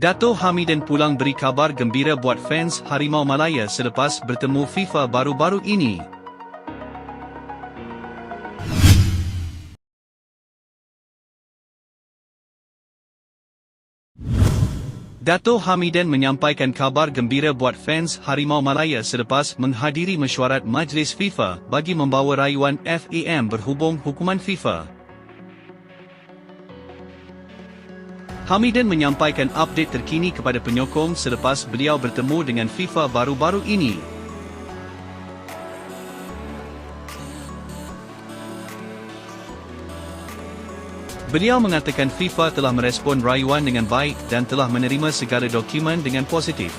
Dato Hamidin pulang beri kabar gembira buat fans Harimau Malaya selepas bertemu FIFA baru-baru ini. Dato Hamidin menyampaikan kabar gembira buat fans Harimau Malaya selepas menghadiri mesyuarat Majlis FIFA bagi membawa rayuan FAM berhubung hukuman FIFA. Hamidin menyampaikan update terkini kepada penyokong selepas beliau bertemu dengan FIFA baru-baru ini. Beliau mengatakan FIFA telah merespon rayuan dengan baik dan telah menerima segala dokumen dengan positif.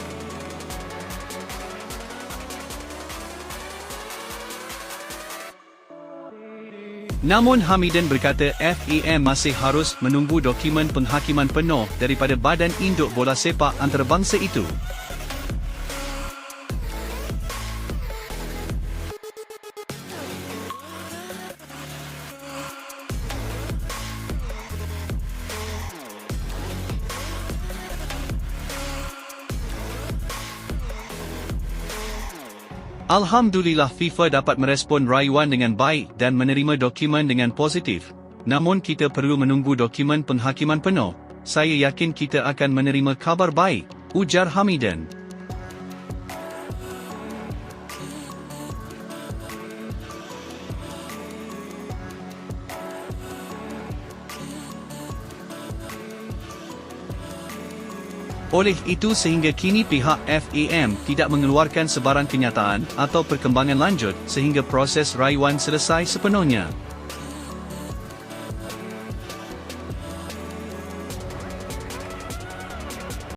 Namun Hamidin berkata FAM masih harus menunggu dokumen penghakiman penuh daripada Badan Induk Bola Sepak Antarabangsa itu. Alhamdulillah FIFA dapat merespon rayuan dengan baik dan menerima dokumen dengan positif. Namun kita perlu menunggu dokumen penghakiman penuh. Saya yakin kita akan menerima kabar baik, ujar Hamidin. Oleh itu sehingga kini pihak FAM tidak mengeluarkan sebarang kenyataan atau perkembangan lanjut sehingga proses rayuan selesai sepenuhnya.